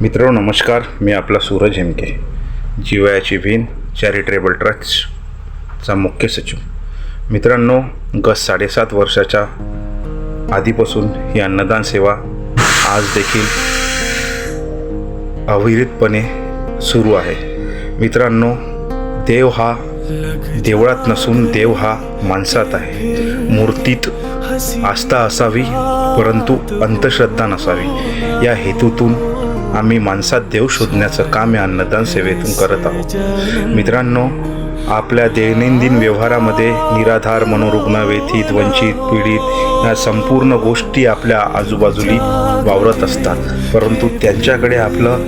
मित्र नमस्कार. मी आपला सूरज हेमके. जीवयाची भीन चॅरिटेबल ट्रस्टचा मुख्य सचिव. मित्रांनो गत साडेसात वर्षाच्या आधीपासून ही अन्नदान सेवा आज देखील अविरतपणे सुरू आहे. मित्रांनो देव हा देवळात नसून देव हा माणसात आहे. मूर्तीत आस्था असावी परंतु अंधश्रद्धा नसावी. या हेतूतून आम्ही माणसात देव शोधण्याचं काम या अन्नदान सेवेतून करत आहोत. मित्रांनो आपल्या दैनंदिन व्यवहारामध्ये निराधार मनोरुग्ण व्यथित वंचित पीडित या संपूर्ण गोष्टी आपल्या आजूबाजूली वावरत असतात. परंतु त्यांच्याकडे आपलं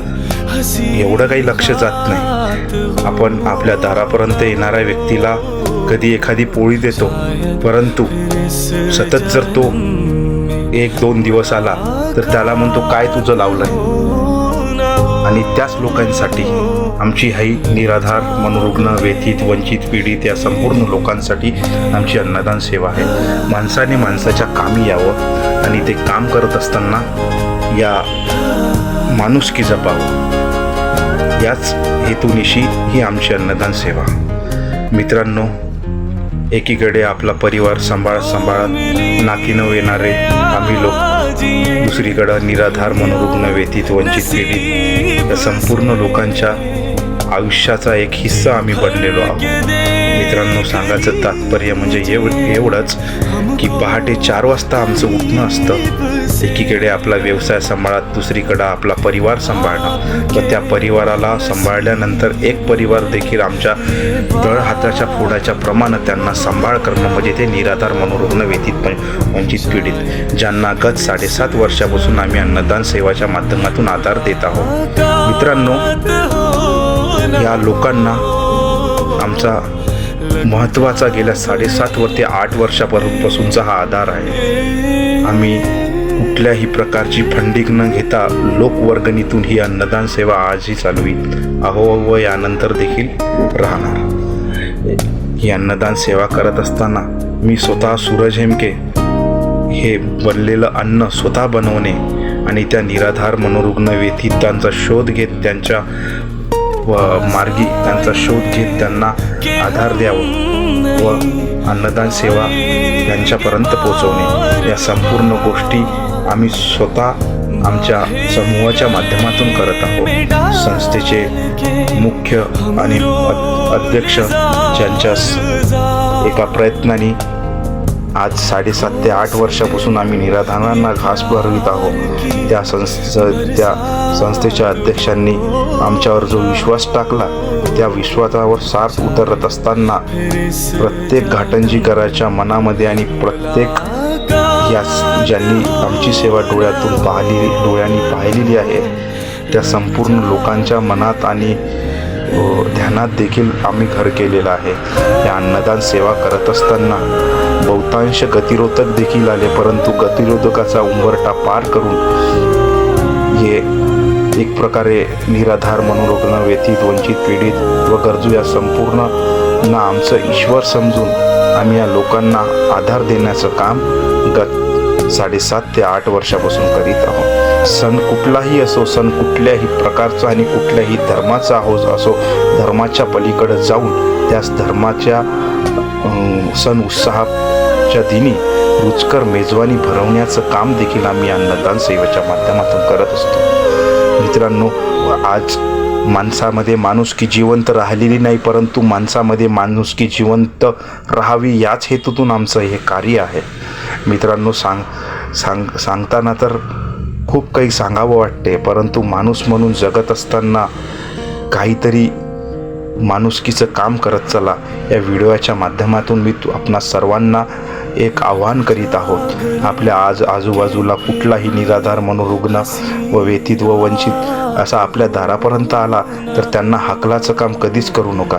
एवढं काही लक्ष जात नाही. आपण आपल्या दारापर्यंत येणाऱ्या व्यक्तीला कधी एखादी पोळी देतो परंतु सतत जर तो एक दोन दिवस आला तर त्याला म्हणतो काय तुझं लावलंय? आणि त्याच लोकांसाठी आमची हाई निराधार मनोरुग्ण व्यथित वंचित पीडित या संपूर्ण लोकांसाठी आमची अन्नदान सेवा आहे. माणसाने माणसाच्या कामी यावं आणि ते काम करत असताना या माणुसकी जपावं. याच हेतूनिशी ही आमची अन्नदान सेवा. मित्रांनो एकीकडे आपला परिवार सांभाळत सांभाळत नाकीनं येणारे आम्ही लोक. दुसरीकडं निराधार मनोरुग्ण व्यथित वंचित पीडित. या संपूर्ण लोकांच्या आयुष्याचा एक हिस्सा आम्ही बनलेलो आहोत. मित्रांनो सांगायचं तात्पर्य म्हणजे एव एवढंच की पहाटे चार वाजता आमचं उठणं असतं. एकीकडे आपला व्यवसाय सांभाळत दुसरीकडं आपला परिवार सांभाळणं. व त्या परिवाराला सांभाळल्यानंतर एक परिवार देखील आमच्या तळ हाताच्या फोडाच्या प्रमाणे त्यांना सांभाळ करणं म्हणजे ते निराधार मनोरुग्ण व्यतीत पण वंचित पीडित ज्यांना गत साडेसात वर्षापासून आम्ही अन्नदान सेवाच्या माध्यमातून आधार देत आहोत. मित्रांनो या लोकांना आमचा महत्त्वाचा गेल्या साडेसात वर ते आठ वर्षापासूनचा हा आधार आहे. आम्ही कुठल्याही प्रकारची फंडिंग न घेता लोकवर्गणीतून ही अन्नदान सेवा आजही चालवी अहो व यानंतर देखील राहणार. ही अन्नदान सेवा करत असताना मी स्वतः सूरज हेमके हे बनलेलं अन्न स्वतः बनवणे आणि त्या निराधार मनोरुग्ण व्यथितांचा शोध घेत त्यांच्या व मार्गी त्यांचा शोध घेत त्यांना आधार द्यावं व अन्नदान सेवा त्यांच्यापर्यंत पोहोचवणे. या संपूर्ण गोष्टी आम्ही स्वतः आमच्या समूहाच्या माध्यमातून करत आहोत. संस्थेचे मुख्य आणि अध्यक्ष ज्यांच्या एका प्रयत्नाने आज साडेसात ते आठ वर्षापासून आम्ही निराधारांना घास भरवित आहोत. त्या संस्थ त्या संस्थेच्या अध्यक्षांनी आमच्यावर जो विश्वास टाकला त्या विश्वासावर साथ उतरत असताना प्रत्येक घाटंजीकराच्या मनामध्ये आणि प्रत्येक यास ज्यांनी आमची सेवा डोळ्यातून पाहिली डोळ्यांनी पाहिलेली आहे त्या संपूर्ण लोकांच्या मनात आणि ध्यानात देखील आम्ही घर केलेलं आहे. या अन्नदान सेवा करत असताना बहुतांश गतिरोधक देखील आले परंतु गतिरोधकाचा उंबरटा पार करून हे एक प्रकारे निराधार मनोरुग्ण व्यथित वंचित पीडित व गरजू या संपूर्ण ना आमचं ईश्वर समजून आम्ही या लोकांना आधार देण्याचं काम गत साडेसात ते आठ वर्षापासून करीत आहोत. सण कुठलाही असो सण कुठल्याही प्रकारचा आणि कुठल्याही धर्माचा आहो असो धर्माच्या पलीकडे जाऊन त्याच धर्माच्या सण उत्साहाच्या दिनी रुचकर मेजवानी भरवण्याचं काम देखील आम्ही अन्नदान सेवेच्या माध्यमातून करत असतो. मित्रांनो आज माणसामध्ये माणुसकी जिवंत राहिलेली नाही परंतु माणसामध्ये माणुसकी जिवंत राहावी याच हेतूतून आमचं हे कार्य आहे. मित्रांनो सांग सांग सांगताना तर खूप काही सांगावं वाटते परंतु माणूस म्हणून जगत असताना काहीतरी माणुसकीचं काम करत चला. या व्हिडिओच्या माध्यमातून मी तू आपणा सर्वांना एक आव्हान करीत आहोत. आपल्या आज आजूबाजूला कुठलाही निराधार मनोरुग्ण व व्यथित व वंचित असा आपल्या दारापर्यंत आला तर त्यांना हाकलाचं काम कधीच करू नका.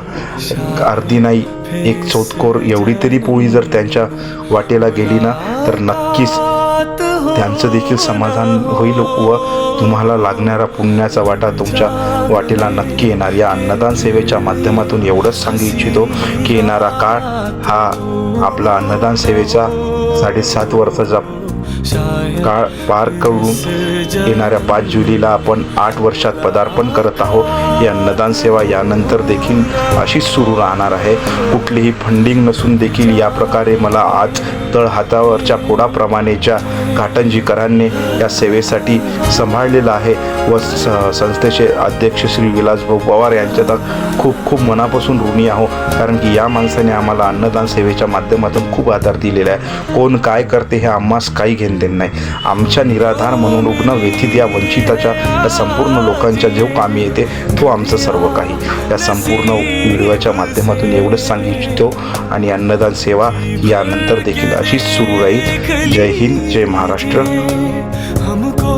अर्धी नाही एक चोतकोर एवढी तरी पोळी जर त्यांच्या वाटेला गेली ना तर नक्कीच त्यांचं देखील समाधान होईल व तुम्हाला लागणारा पुण्याचा वाटा तुमच्या वाटेला नक्की येणार. या अन्नदान सेवेच्या माध्यमातून एवढंच सांगू इच्छितो की येणारा काळ हा आपला अन्नदान सेवेचा साडेसात वर्षाचा काळ पार करून येणाऱ्या पाच जुलैला आपण आठ वर्षात पदार्पण करत आहोत. ही अन्नदान सेवा यानंतर देखील अशीच सुरू राहणार आहे. कुठलीही फंडिंग नसून देखील या प्रकारे मला आज तळ हातावरच्या फोडाप्रमाणेच्या घाटंजीकरांनी या सेवेसाठी सांभाळलेलं आहे व स संस्थेचे अध्यक्ष श्री विलासभाऊ पवार यांच्या तर खूप खूप मनापासून ऋणी आहो कारण की या माणसाने आम्हाला अन्नदान सेवेच्या माध्यमातून खूप आधार दिलेला आहे. कोण काय करते हे आम्हास काही घेण देण नाही. आमच्या निराधार म्हणून रुग्ण व्यथित या वंचिताच्या या संपूर्ण लोकांच्या जो कामी येते तो आमचं सर्व काही. या संपूर्ण व्हिडिओच्या माध्यमातून एवढंच सांगू इच्छितो आणि अन्नदान सेवा यानंतर देखील अशीच सुरू राहील. जय हिंद जय महाराष्ट्र. हमको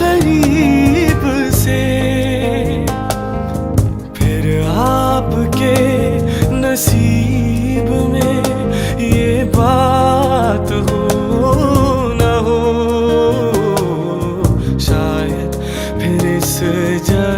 करीब से फिर आपके नसीब में ये बात हो न हो शायद फिर इस जा